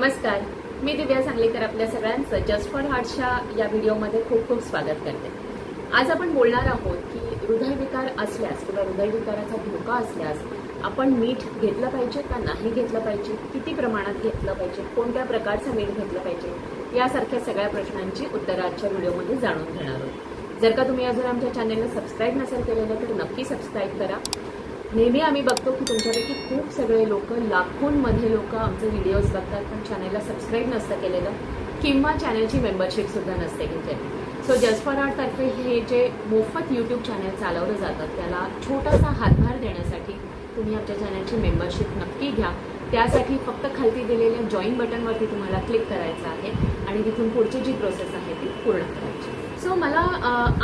नमस्कार. मी दिव्या सांगलीकर आपल्या सगळ्यांचं जस्ट फॉर हार्टच्या या व्हिडिओमध्ये खूप खूप स्वागत करते. आज आपण बोलणार आहोत की हृदयविकार असल्यास किंवा हृदयविकाराचा धोका असल्यास आपण मीठ घेतलं पाहिजे का नाही घेतलं पाहिजे? किती प्रमाणात घेतलं पाहिजे? कोणत्या प्रकारचं मीठ घेतलं पाहिजे? यासारख्या सगळ्या प्रश्नांची उत्तरं आजच्या व्हिडिओमध्ये जाणून घेणार आहोत. जर का तुम्ही अजून आमच्या चॅनलला सबस्क्राईब नसेल केलेलं तर नक्की सबस्क्राईब करा. नेहमी आम्ही बघतो की तुमच्यापैकी खूप सगळे लोक लाखोंमध्ये लोक आमचे व्हिडिओज बघतात पण चॅनलला सबस्क्राईब नसतं केलेलं. किंवा चॅनलची मेंबरशिपसुद्धा नसते घेतलेली सो जस्ट फॉर आर्ट तर्फे हे जे मोफत यूट्यूब चॅनल चालवलं जातं त्याला छोटासा हातभार देण्यासाठी तुम्ही आमच्या चॅनलची मेंबरशिप नक्की घ्या. त्यासाठी फक्त खालती दिलेल्या जॉईन बटनवरती तुम्हाला क्लिक करायचं आहे आणि तिथून पुढची जी प्रोसेस आहे ती पूर्ण करायची. सो मला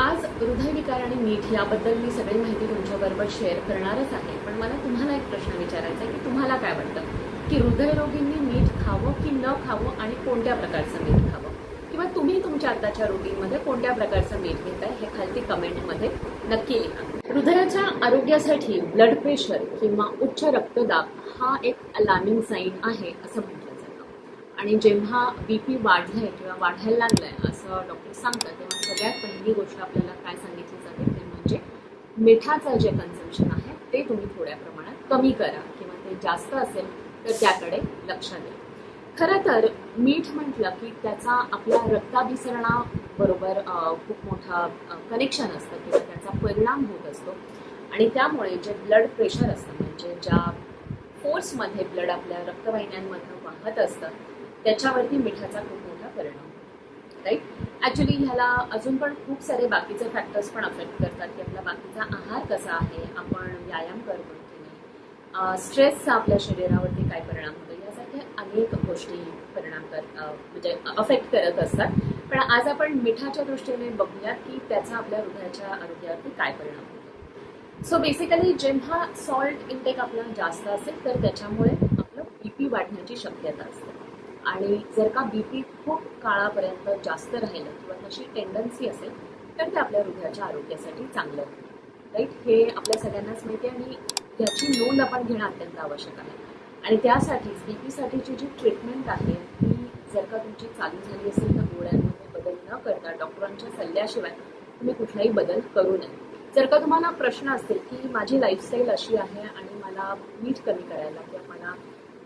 आज हृदयविकार आणि मीठ याबद्दल मी सगळी माहिती तुमच्याबरोबर शेअर करणारच आहे. पण मला तुम्हाला एक प्रश्न विचारायचा आहे की तुम्हाला काय वाटतं? की हृदयरोगींनी मीठ खावं की न खावं आणि कोणत्या प्रकारचं मीठ खावं? किंवा तुम्ही तुमच्या आताच्या रुटीनमध्ये कोणत्या प्रकारचं मीठ घेताय? हे खालती कमेंटमध्ये नक्की लिहा. हृदयाच्या आरोग्यासाठी ब्लड प्रेशर किंवा उच्च रक्तदाब हा एक अलार्मिंग साईन आहे असं म्हणतो आणि जेव्हा बी पी वाढलंय किंवा वाढायला लागलंय असं डॉक्टर सांगतात तेव्हा सगळ्यात पहिली गोष्ट आपल्याला काय सांगितली जाते ते म्हणजे मिठाचं जे कन्झम्पशन आहे ते तुम्ही थोड्या प्रमाणात कमी करा किंवा ते जास्त असेल तर त्याकडे लक्ष द्या. खरं तर मीठ म्हटलं की त्याचा आपल्या रक्ताभिसरणाबरोबर खूप मोठा कनेक्शन असतं किंवा त्याचा परिणाम होत असतो. आणि त्यामुळे जे ब्लड प्रेशर असतं म्हणजे ज्या फोर्समध्ये ब्लड आपल्या रक्तवाहिन्यांमधनं वाहत असतं त्याच्यावरती मिठाचा खूप मोठा परिणाम होतो राईट ॲक्च्युली ह्याला अजून पण खूप सारे बाकीचे फॅक्टर्स पण अफेक्ट करतात की आपला बाकीचा आहार कसा आहे आपण व्यायाम करतो की नाही स्ट्रेसचा आपल्या शरीरावरती काय परिणाम होतो यासारख्या अनेक गोष्टी परिणाम कर म्हणजे अफेक्ट करत असतात. पण आज आपण मिठाच्या दृष्टीने बघूयात की त्याचा आपल्या हृदयाच्या आरोग्यावरती काय परिणाम होतो. सो बेसिकली जेव्हा सॉल्ट इंटेक आपला जास्त असेल तर त्याच्यामुळे आपलं बीपी वाढण्याची शक्यता असते. आणि जर का बी पी खूप काळापर्यंत जास्त राहिलं किंवा तशी टेंडन्सी असेल तर ते आपल्या हृदयाच्या आरोग्यासाठी चांगलं राईट हे आपल्या सगळ्यांनाच माहिती आहे आणि याची नोंद आपण घेणं अत्यंत आवश्यक आहे. आणि त्यासाठीच बी पीसाठीची जी ट्रीटमेंट आहे ती जर का तुमची चालू झाली असेल तर गोळ्यांमध्ये बदल न करता डॉक्टरांच्या सल्ल्याशिवाय तुम्ही कुठलाही बदल करू नये. जर का तुम्हाला प्रश्न असतील की माझी लाईफस्टाईल अशी आहे आणि मला मीठ कमी करायला किंवा मला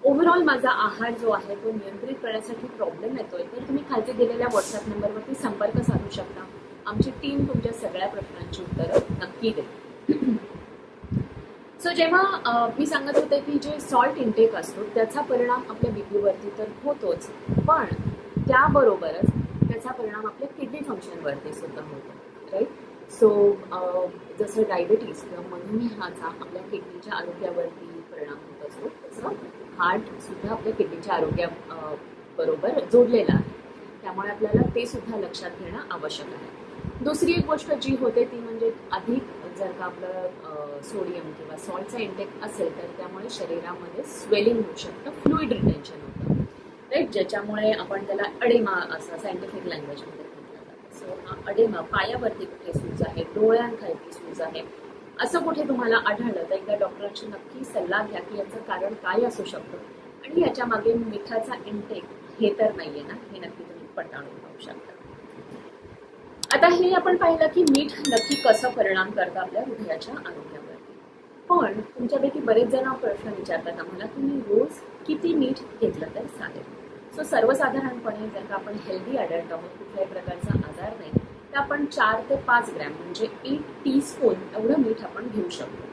ओव्हरऑल माझा आहार जो आहे तो नियंत्रित करण्यासाठी प्रॉब्लेम येतोय. तर तुम्ही खालती दिलेल्या व्हॉट्सअप नंबरवरती संपर्क साधू शकता. आमची टीम तुमच्या सगळ्या प्रश्नांची उत्तरं नक्की देईल. सो जेव्हा मी सांगत होते की जे सॉल्ट इनटेक असतो त्याचा परिणाम आपल्या बीपीवरती तर होतोच. पण त्याबरोबरच त्याचा परिणाम आपल्या किडनी फंक्शनवरती सुद्धा होतो. राईट सो जसं डायबिटीज किंवा मधुमेहाचा आपल्या किडनीच्या आरोग्यावरती परिणाम होतो. हार्ट सुद्धा आपल्या किडनीच्या आरोग्या बरोबर जोडलेलं आहे. त्यामुळे आपल्याला ते सुद्धा लक्षात घेणं आवश्यक आहे. दुसरी एक गोष्ट जी होते ती म्हणजे अधिक जर का आपलं सोडियम किंवा सॉल्टचा इंटेक असेल तर त्यामुळे शरीरामध्ये स्वेलिंग होऊ शकतं फ्लुईड रिटेन्शन होतं. राईट ज्याच्यामुळे आपण त्याला अडेमा असं सायंटिफिक लँग्वेजमध्ये म्हटलं जातं. सो हा अडेमा पायावरती कुठे सूज आहे डोळ्यांखालती सूज आहे असं कुठे तुम्हाला आढळलं? तर एकदा डॉक्टरांशी नक्की सल्ला घ्या की याचं कारण काय असू शकतं. आणि याच्या मागे मिठाचा इंटेक हे तर नाहीये ना? हे नक्की तुम्ही पडताळून पाहू शकता. आता हे आपण पाहिलं की मीठ नक्की कसं परिणाम करतं आपल्या हृदयाच्या आरोग्यावरती पण तुमच्यापैकी बरेच जण प्रश्न विचारतात आम्हाला तुम्ही रोज किती मीठ घेतलं तर चालेल? सो सर्वसाधारणपणे जर का आपण हेल्दी अडल्ट आहोत कुठल्याही प्रकारचा तर आपण चार ते पाच ग्रॅम म्हणजे एक टीस्पून एवढं मीठ आपण घेऊ शकतो.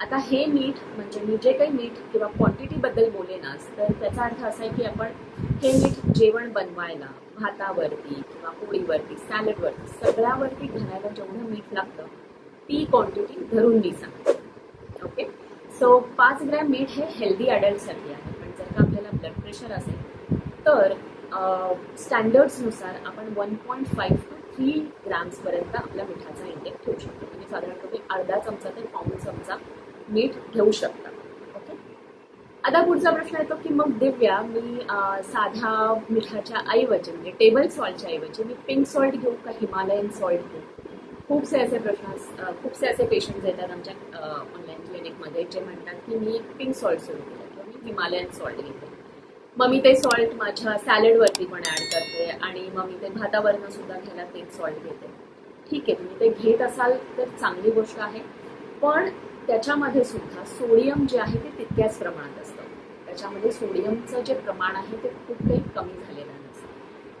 आता हे मीठ म्हणजे मी जे काही मीठ किंवा क्वांटिटीबद्दल बोलेनाच तर त्याचा अर्थ असा आहे की आपण हे मीठ जेवण बनवायला भातावरती किंवा पोळीवरती सॅलडवरती सगळ्यावरती घालायला जेवढं मीठ लागतं ती क्वांटिटी धरून मी सांगते. ओके सो पाच ग्रॅम मीठ हे हेल्दी अडल्टसाठी आहे पण जर का आपल्याला ब्लड प्रेशर असेल तर स्टँडर्ड्सनुसार आपण one point five two three ग्रॅम्सपर्यंत आपल्या मिठाचा इंटेक ठेवू शकतो. म्हणजे साधारण तुम्ही अर्धा चमचा ते पाऊन चमचा मीठ घेऊ शकता. ओके आता पुढचा प्रश्न येतो की मग दिव्या मी साध्या साधा मिठाच्या ऐवजी म्हणजे टेबल सॉल्टच्या ऐवजी मी पिंक सॉल्ट घेऊ का हिमालयन सॉल्ट घेऊ? खूपसे असे प्रश्न खूपसे असे पेशंट्स येतात आमच्या ऑनलाईन क्लिनिकमध्ये जे म्हणतात की मी पिंक सॉल्ट सुरू केलं किंवा मी हिमालयन सॉल्ट घेते. मग मी ते सॉल्ट माझ्या सॅलडवरती पण ॲड करते आणि मग मी ते भातावरनं सुद्धा घ्यायला तेच सॉल्ट घेते ठीक आहे तुम्ही ते घेत असाल तर चांगली गोष्ट आहे. पण त्याच्यामध्ये सुद्धा सोडियम जे आहे ते तितक्याच प्रमाणात असतं. त्याच्यामध्ये सोडियमचं जे प्रमाण आहे ते खूप काही कमी झालेलं नसतं.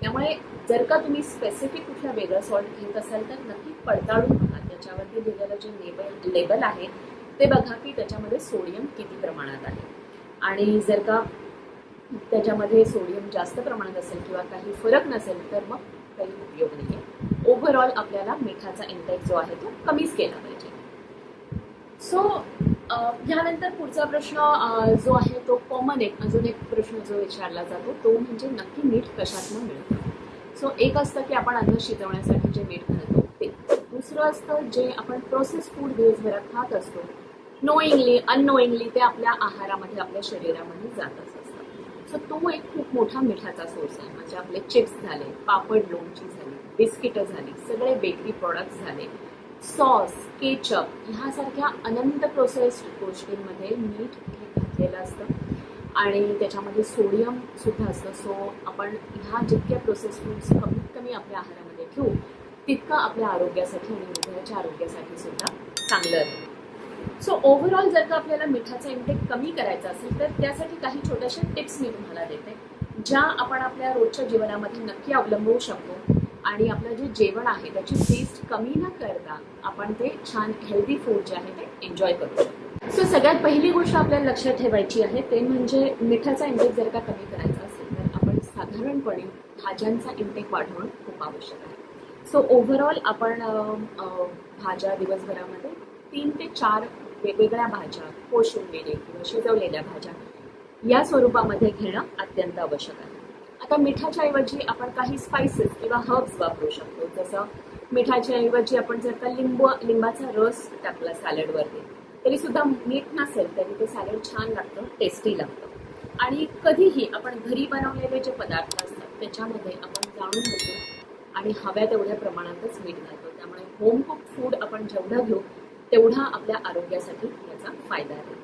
त्यामुळे जर का तुम्ही स्पेसिफिक कुठला वेगळं सॉल्ट घेत असाल तर नक्की पडताळून बघा. त्याच्यावरती दिलेलं जे लेबल लेबल आहे ते बघा की त्याच्यामध्ये सोडियम किती प्रमाणात आहे. आणि जर का त्याच्यामध्ये सोडियम जास्त प्रमाणात असेल किंवा काही फरक नसेल तर मग काही उपयोग नाही. आहे ओव्हरऑल आपल्याला मिठाचा इंटेक जो आहे तो कमीच केला पाहिजे. सो ह्यानंतर पुढचा प्रश्न जो आहे तो कॉमन एक अजून एक प्रश्न जो विचारला जातो तो म्हणजे नक्की मीठ कशातनं मिळतं. सो एक असतं की आपण अन्न शिजवण्यासाठी जे मीठ घालतो ते दुसरं असतं जे आपण प्रोसेस फूड दिवसभरात खात असतो. नोईंगली अननोईंगली ते आपल्या आहारामध्ये आपल्या शरीरामध्ये जात असतं. सो तो एक खूप मोठा मिठाचा सोर्स आहे. म्हणजे आपले चिप्स झाले पापड लोणची झाली बिस्किटं झाली सगळे बेकरी प्रॉडक्ट्स झाले. सॉस केचप ह्यासारख्या अनंत प्रोसेस्ड गोष्टींमध्ये मीठ हे घातलेलं असतं. आणि त्याच्यामध्ये सोडियम सुद्धा असतं. सो आपण ह्या जितक्या प्रोसेस फूड्स कमीत कमी आपल्या आहारामध्ये ठेवू तितकं आपल्या आरोग्यासाठी आणि हृदयाच्या आरोग्यासाठी सुद्धा चांगलं आहे. सो ओव्हरऑल जर का आपल्याला मिठाचा इंटेक कमी करायचा असेल तर त्यासाठी काही छोट्याशा टिप्स मी तुम्हाला देते ज्या आपण आपल्या रोजच्या जीवनामध्ये नक्की अवलंबवू शकतो. आणि आपलं जे जेवण आहे त्याची टेस्ट कमी न करता आपण ते छान हेल्दी फूड जे आहे ते एन्जॉय करू शकतो. सो सगळ्यात पहिली गोष्ट आपल्याला लक्षात ठेवायची आहे ते म्हणजे मिठाचा इंटेक जर का कमी करायचा असेल तर आपण साधारणपणे भाज्यांचा इंटेक वाढवणं खूप आवश्यक आहे. सो ओव्हरऑल आपण भाज्या दिवसभरामध्ये तीन ते चार वेगवेगळ्या भाज्या कोशिंबिरे किंवा शिजवलेल्या भाज्या या स्वरूपामध्ये घेणं अत्यंत आवश्यक आहे. आता मिठाच्या ऐवजी आपण काही स्पायसेस किंवा हर्ब्स वापरू शकतो. जसं मिठाच्या ऐवजी आपण जर का लिंब लिंबाचा रस टाकला सॅलडवरती तरी सुद्धा मीठ नसेल तरी ते सॅलड छान लागतं टेस्टी लागतं. आणि कधीही आपण घरी बनवलेले जे पदार्थ असतात त्याच्यामध्ये आपण जाणून घेतो आणि हव्या तेवढ्या प्रमाणातच मीठ घालतो. त्यामुळे होम कुक फूड आपण जेवढं घेऊ तेवढा आपल्या आरोग्यासाठी याचा फायदा आहे.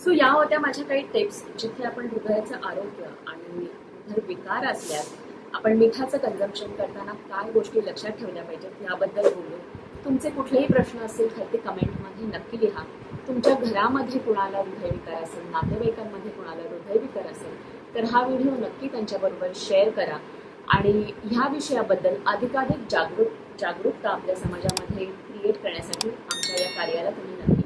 सो या होत्या माझ्या काही टिप्स जिथे आपण हृदयाचं आरोग्य आणि हृदय विकार असल्यास आपण मिठाचं कन्झम्पशन करताना काय गोष्टी लक्षात ठेवल्या पाहिजेत याबद्दल बोललो तुमचे कुठलेही प्रश्न असतील तर ते कमेंटमध्ये नक्की लिहा. तुमच्या घरामध्ये कुणाला हृदयविकार असेल नातेवाईकांमध्ये कुणाला हृदयविकार असेल तर हा व्हिडिओ नक्की त्यांच्याबरोबर शेअर करा. आणि ह्या विषयाबद्दल अधिकाधिक जागरूक जागरूकता आपल्या समाजामध्ये क्रिएट करण्यासाठी आमच्या या कार्याला तुम्ही